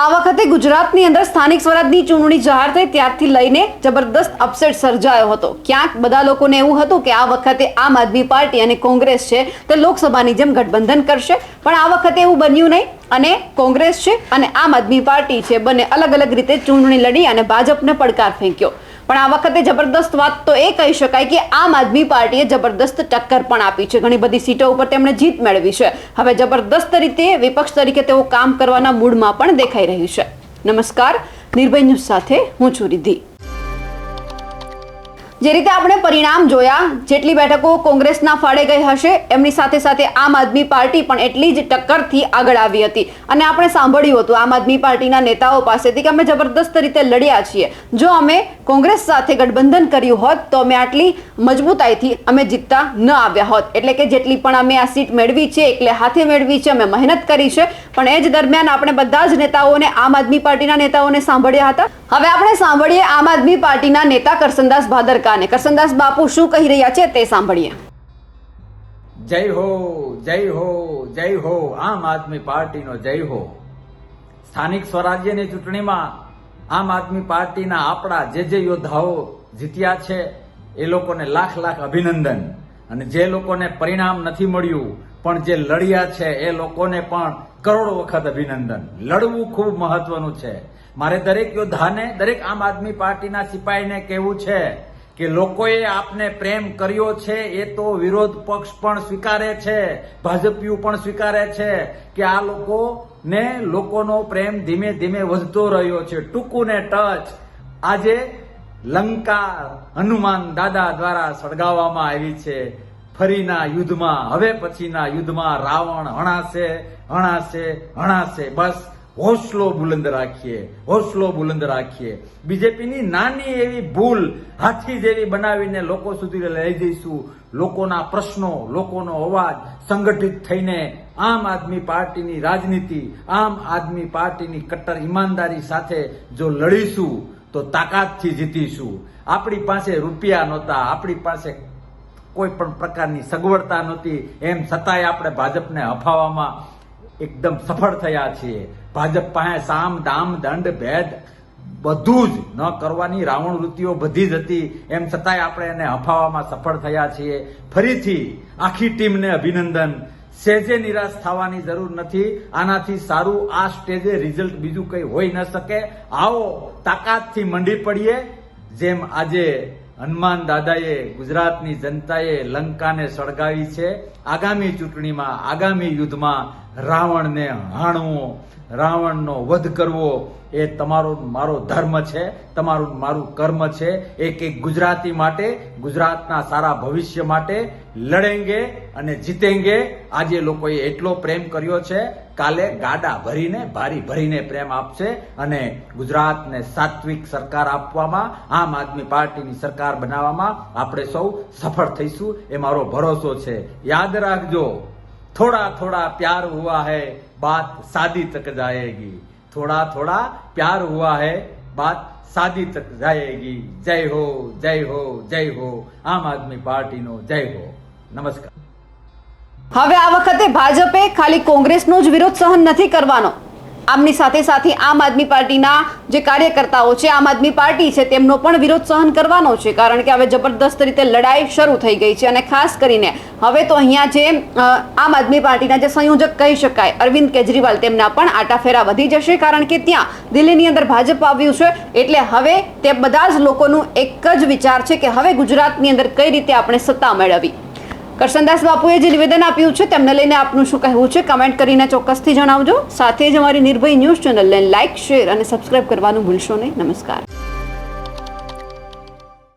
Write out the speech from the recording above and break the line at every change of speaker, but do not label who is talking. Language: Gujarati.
આ વખતે ગુજરાતની અંદર સ્થાનિક સ્વરાજની ચૂંટણી જાહેર થઈ, ત્યારથી લઈને જબરદસ્ત અપસેટ સર્જાયો હતો. ક્યાંક બધા લોકોને એવું હતું કે આ વખતે આમ આદમી પાર્ટી અને કોંગ્રેસ છે, તે લોકસભાની જેમ ગઠબંધન કરશે. પણ આ વખતે એવું બન્યું નહીં અને કોંગ્રેસ છે અને આમ આદમી પાર્ટી છે, બંને અલગ અલગ રીતે ચૂંટણી લડી અને ભાજપને પડકાર ફેંક્યો. પણ આ વખતે જબરદસ્ત વાત તો એ કહી શકાય કે આમ આદમી પાર્ટીએ જબરદસ્ત ટક્કર પણ આપી છે. ઘણી બધી સીટો ઉપર તેમણે જીત મેળવી છે. હવે જબરદસ્ત રીતે વિપક્ષ તરીકે તેઓ કામ કરવાના મૂડમાં પણ દેખાઈ રહ્યું છે. નમસ્કાર. નિર્ભય ન્યૂઝ સાથે હું છું રિદ્ધિ. જે રીતે આપણે પરિણામ જોયા, જેટલી બેઠકો કોંગ્રેસના ફાળે ગઈ હશે, એમની સાથે સાથે આમ આદમી પાર્ટી પણ એટલી જ ટક્કરથી આગળ આવી હતી. અને આપણે સાંભળ્યું હતું આમ આદમી પાર્ટીના નેતાઓ પાસેથી કે અમે જબરદસ્ત રીતે લડ્યા છીએ. જો અમે કોંગ્રેસ સાથે ગઠબંધન કર્યું હોત, તો અમે આટલી મજબૂતાઈથી અમે જીતતા ન આવ્યા હોત. એટલે કે જેટલી પણ અમે આ સીટ મેળવી છે એટલે હાથે મેળવી છે, અમે મહેનત કરી છે, પણ એ જ દરમિયાન આપણે બધા જ નેતાઓને, આમ આદમી પાર્ટીના નેતાઓને સાંભળ્યા હતા. હવે આપણે સાંભળીએ આમ આદમી પાર્ટીના નેતા કરસનદાસ ભાદરકાને કરસનદાસ બાપુ શું કહી રહ્યા છે તે સાંભળીએ.
જય હો જય હો જય હો, આમ આદમી પાર્ટીનો જય હો. સ્થાનિક સ્વરાજ્યની ચૂંટણીમાં આમ આદમી પાર્ટીના આપણા જે જે યોદ્ધાઓ જીત્યા છે, એ લોકોને લાખ લાખ અભિનંદન. અને જે લોકોને પરિણામ નથી મળ્યું, પણ જે લડ્યા છે, એ લોકોને પણ કરોડો વખત અભિનંદન. લડવું ખૂબ મહત્વનું છે. મારે દરેક યોદ્ધાને, દરેક આમ આદમી પાર્ટીના સિપાહીને કહેવું છે કે લોકોએ આપને પ્રેમ કર્યો છે, એ તો વિરોધ પક્ષ પણ સ્વીકારે છે ભાજપીયું પણ સ્વીકારે છે કે આ લોકોને લોકોનો પ્રેમ ધીમે ધીમે વધતો રહ્યો છે. ટૂંકું ને ટચ આજે લંકા હનુમાન દાદા દ્વારા સળગાવવામાં આવી છે. ફરીના યુદ્ધમાં, હવે પછીના યુદ્ધમાં રાવણ હણાશે હણાશે હણાશે, બસ. હોસલો બુલંદ રાખીએ હોસલો બુલંદ રાખીએ બીજેપીની નાની એવી ભૂલ હાથી જેવી બનાવીને લોકો સુધી લઈ જઈશું. લોકોના પ્રશ્નો, લોકોનો અવાજ સંગઠિત થઈને આમ આદમી પાર્ટીની રાજનીતિ, આમ આદમી પાર્ટીની કટ્ટર ઈમાનદારી સાથે જો લડીશું, તો તાકાતથી જીતીશું. આપણી પાસે રૂપિયા નહોતા, આપણી પાસે કોઈ પણ પ્રકારની સગવડતા નહોતી. એમ છતાંય આપણે ભાજપને હફાવવામાં એકદમ સફળ થયા છીએ. ભાજપ પાસે સામ, દામ, દંડ, ભેદ બધું જ ન કરવાની રાવણ વૃત્તિઓ બધી જ હતી. એમ છતાંય આપણે એને હફાવવામાં સફળ થયા છીએ. ફરીથી આખી ટીમને અભિનંદન. સેજે નિરાશ થવાની જરૂર નથી. આનાથી સારું આ સ્ટેજે રિઝલ્ટ બીજું કંઈ હોઈ ન શકે. આવો તાકાતથી મંડી પડીએ, જેમ આજે હનુમાન દાદાએ ગુજરાતની જનતાએ લંકાને સળગાવી છે. આગામી ચૂંટણીમાં, આગામી યુદ્ધમાં રાવણને હાણવો, રાવણનો વધ કરવો એ તમારો મારો ધર્મ છે, તમારું મારું કર્મ છે. એક એક ગુજરાતી માટે, ગુજરાતના સારા ભવિષ્ય માટે લડેંગે અને જીતેંગે. આજે લોકોએ એટલો પ્રેમ કર્યો છે. કાલે ગાડા ભરીને, ભારી ભરીને પ્રેમ આપશે અને ગુજરાતને સાત્વિક સરકાર આપવામાં, આમ આદમી પાર્ટીની સરકાર બનાવવામાં આપણે સૌ સફળ થઈશું, એ મારો ભરોસો છે. યાદ રાખજો, થોડા થોડા પ્યાર હુઆ હૈ, બાત સાદી તક જાયેગી. થોડા થોડા પ્યાર હુઆ હૈ, બાત સાદી તક જાયેગી. જય હો જય હો જય હો, આમ આદમી પાર્ટીનો જય હો. નમસ્કાર.
હવે આ વખતે ભાજપે ખાલી કોંગ્રેસનો જ વિરોધ સહન નથી કરવાનો. આમની સાથે સાથે આમ આદમી પાર્ટીના જે કાર્યકર્તાઓ છે, આમ આદમી પાર્ટી છે, તેમનો પણ વિરોધ સહન કરવાનો છે, કારણ કે હવે જબરદસ્ત રીતે લડાઈ શરૂ થઈ ગઈ છે અને ખાસ કરીને હવે તો અહીંયા જે આમ આદમી પાર્ટીના જે સંયોજક કહી શકાય, અરવિંદ કેજરીવાલ તેમના પણ આટાફેરા વધી જશે, કારણ કે ત્યાં દિલ્હીની અંદર ભાજપ આવ્યું છે, એટલે હવે તે બધા જ લોકોનું એક જ વિચાર છે કે હવે ગુજરાતની અંદર કઈ રીતે આપણે સત્તા મેળવી. કરશનદાસ બાપુએ જે નિવેદન આપ્યું છે તેમને લઈને આપનું શું કહેવું છે? કમેન્ટ કરીને ચોક્કસથી જણાવજો. સાથે જ અમારી નિર્ભય ન્યૂઝ ચેનલને લાઇક શેર અને સબસ્ક્રાઇબ કરવાનું ભૂલશો નહીં. નમસ્કાર.